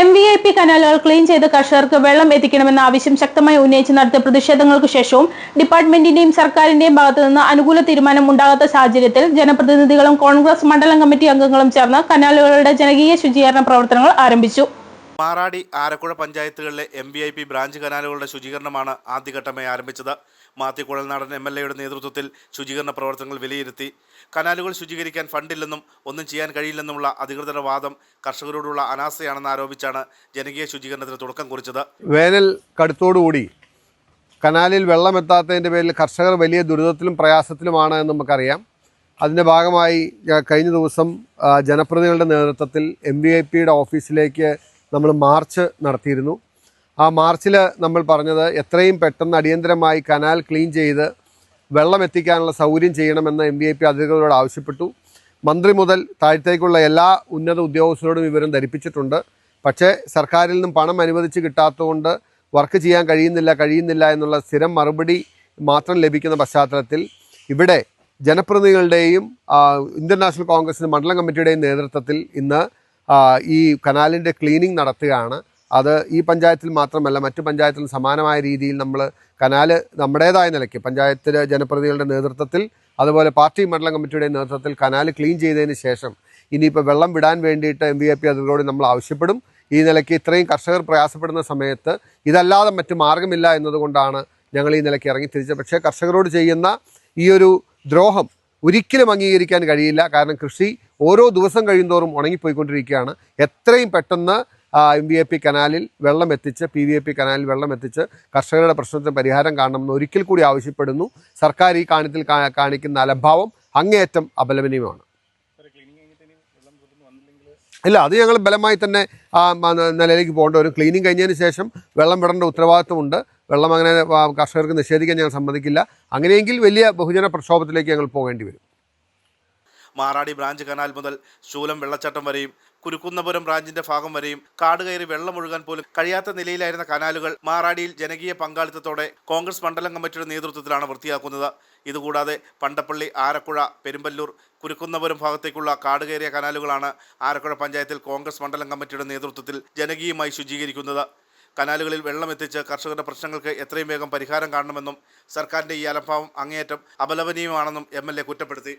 M V I P കനാലുകൾ clean ചെയ്ത് കർഷകർക്ക് വെള്ളം എത്തിക്കണമെന്ന ആവശ്യം ശക്തമായി ഉന്നയിച്ച് നടത്തിയ പ്രതിഷേധങ്ങൾക്ക് ശേഷവും ഡിപ്പാർട്ട്മെന്റിന്റെയും സർക്കാരിന്റെയും ഭാഗത്തു നിന്ന് അനുകൂല തീരുമാനം ഉണ്ടാകാത്ത സാഹചര്യത്തിൽ ജനപ്രതിനിധികളും കോൺഗ്രസ് മണ്ഡലം കമ്മിറ്റി അംഗങ്ങളും ചേർന്ന് കനാലുകളുടെ ജനകീയ ശുചീകരണ പ്രവർത്തനങ്ങൾ ആരംഭിച്ചു. മാറാടി ആരക്കുഴ പഞ്ചായത്തുകളിലെ M V I P branch കനാലുകളുടെ ശുചീകരണമാണ് ആദ്യഘട്ടമായി ആരംഭിച്ചത്. മാത്യു കുഴൽനാടൻ എം എൽ എയുടെ നേതൃത്വത്തിൽ ശുചീകരണ പ്രവർത്തനങ്ങൾ വിലയിരുത്തി. കനാലുകൾ ശുചീകരിക്കാൻ ഫണ്ടില്ലെന്നും ഒന്നും ചെയ്യാൻ കഴിയില്ലെന്നുമുള്ള അധികൃതരുടെ വാദം കർഷകരോടുള്ള അനാസ്ഥയാണെന്ന് ആരോപിച്ചാണ് ജനകീയ ശുചീകരണത്തിന് തുടക്കം കുറിച്ചത്. വേനൽ കടുത്തോടുകൂടി കനാലിൽ വെള്ളമെത്താത്തതിന്റെ പേരിൽ കർഷകർ വലിയ ദുരിതത്തിലും പ്രയാസത്തിലുമാണ് എന്ന് നമുക്കറിയാം. അതിന്റെ ഭാഗമായി കഴിഞ്ഞ ദിവസം ജനപ്രതിനിധികളുടെ നേതൃത്വത്തിൽ എം വി ഐ പിയുടെ ഓഫീസിലേക്ക് നമ്മൾ മാർച്ച് നടത്തിയിരുന്നു. ആ മാർച്ചിൽ നമ്മൾ പറഞ്ഞത് എത്രയും പെട്ടെന്ന് അടിയന്തരമായി കനാൽ ക്ലീൻ ചെയ്ത് വെള്ളം എത്തിക്കാനുള്ള സൗകര്യം ചെയ്യണമെന്ന് എം ബി ഐ പി അധികൃതരോട് ആവശ്യപ്പെട്ടു. മന്ത്രി മുതൽ താഴത്തേക്കുള്ള എല്ലാ ഉന്നത ഉദ്യോഗസ്ഥരോടും വിവരം ധരിപ്പിച്ചിട്ടുണ്ട്. പക്ഷേ സർക്കാരിൽ നിന്നും പണം അനുവദിച്ച് കിട്ടാത്തതുകൊണ്ട് വർക്ക് ചെയ്യാൻ കഴിയുന്നില്ല കഴിയുന്നില്ല എന്നുള്ള സ്ഥിരം മറുപടി മാത്രം ലഭിക്കുന്ന പശ്ചാത്തലത്തിൽ ഇവിടെ ജനപ്രതിനിധികളുടെയും ഇന്ത്യൻ നാഷണൽ കോൺഗ്രസിന്റെ മണ്ഡലം കമ്മിറ്റിയുടെയും നേതൃത്വത്തിൽ ഇന്ന് ഈ കനാലിന്റെ ക്ലീനിങ് നടത്തുകയാണ്. അത് ഈ പഞ്ചായത്തിൽ മാത്രമല്ല മറ്റു പഞ്ചായത്തിലും സമാനമായ രീതിയിൽ നമ്മൾ കനാല് നമ്മുടേതായ നിലയ്ക്ക് പഞ്ചായത്തിലെ ജനപ്രതിനിധികളുടെ നേതൃത്വത്തിൽ അതുപോലെ പാർട്ടി മണ്ഡലം കമ്മിറ്റിയുടെ നേതൃത്വത്തിൽ കനാല് ക്ലീൻ ചെയ്തതിന് ശേഷം ഇനിയിപ്പോൾ വെള്ളം വിടാൻ വേണ്ടിയിട്ട് എം വി ഐ പി അതിലൂടെ നമ്മൾ ആവശ്യപ്പെടും. ഈ നിലയ്ക്ക് ഇത്രയും കർഷകർ പ്രയാസപ്പെടുന്ന സമയത്ത് ഇതല്ലാതെ മറ്റു മാർഗമില്ല എന്നതുകൊണ്ടാണ് ഞങ്ങൾ ഈ നിലയ്ക്ക് ഇറങ്ങി തിരിച്ചത്. പക്ഷേ കർഷകരോട് ചെയ്യുന്ന ഈ ഒരു ദ്രോഹം ഒരിക്കലും അംഗീകരിക്കാൻ കഴിയില്ല. കാരണം കൃഷി ഓരോ ദിവസം കഴിയുന്തോറും ഉണങ്ങിപ്പോയിക്കൊണ്ടിരിക്കുകയാണ്. എത്രയും പെട്ടെന്ന് എം വി എ പി കനാലിൽ വെള്ളം എത്തിച്ച് പി വി എ പി കനാലിൽ വെള്ളം എത്തിച്ച് കർഷകരുടെ പ്രശ്നത്തിന് പരിഹാരം കാണണമെന്ന് ഒരിക്കൽ കൂടി ആവശ്യപ്പെടുന്നു. സർക്കാർ ഈ കാണത്തിൽ കാണിക്കുന്ന അലംഭാവം അങ്ങേയറ്റം അപലപനീയമാണ്. ഇല്ല അത് ഞങ്ങൾ ബലമായി തന്നെ നിലയിലേക്ക് പോകേണ്ടി വരും. ക്ലീനിങ് കഴിഞ്ഞതിന് ശേഷം വെള്ളം വിടേണ്ട ഉത്തരവാദിത്വമുണ്ട്. വെള്ളം അങ്ങനെ കർഷകർക്ക് നിഷേധിക്കാൻ ഞാൻ സമ്മതിക്കില്ല. അങ്ങനെയെങ്കിൽ വലിയ ബഹുജന പ്രക്ഷോഭത്തിലേക്ക് ഞങ്ങൾ പോകേണ്ടി വരും. മാറാടി ബ്രാഞ്ച് കനാൽ മുതൽ ശൂലം വെള്ളച്ചാട്ടം വരെയും കുരുക്കുന്നപുരം ബ്രാഞ്ചിന്റെ ഭാഗം വരെയും കാട് കയറി വെള്ളം ഒഴുകാൻ പോലും കഴിയാത്ത നിലയിലായിരുന്ന കനാലുകൾ മാറാടിയിൽ ജനകീയ പങ്കാളിത്തത്തോടെ കോൺഗ്രസ് മണ്ഡലം കമ്മിറ്റിയുടെ നേതൃത്വത്തിലാണ് വൃത്തിയാക്കുന്നത്. ഇതുകൂടാതെ പണ്ടപ്പള്ളി ആരക്കുഴ പെരുമ്പല്ലൂർ കുരുക്കുന്നപുരം ഭാഗത്തേക്കുള്ള കാട് കയറിയ കനാലുകളാണ് ആരക്കുഴ പഞ്ചായത്തിൽ കോൺഗ്രസ് മണ്ഡലം കമ്മിറ്റിയുടെ നേതൃത്വത്തിൽ ജനകീയമായി ശുചീകരിക്കുന്നത്. കനാലുകളിൽ വെള്ളം എത്തിച്ച് കർഷകരുടെ പ്രശ്നങ്ങൾക്ക് എത്രയും വേഗം പരിഹാരം കാണണമെന്നും സർക്കാരിന്റെ ഈ അലംഭാവം അങ്ങേയറ്റം അപലപനീയമാണെന്നും എം കുറ്റപ്പെടുത്തി.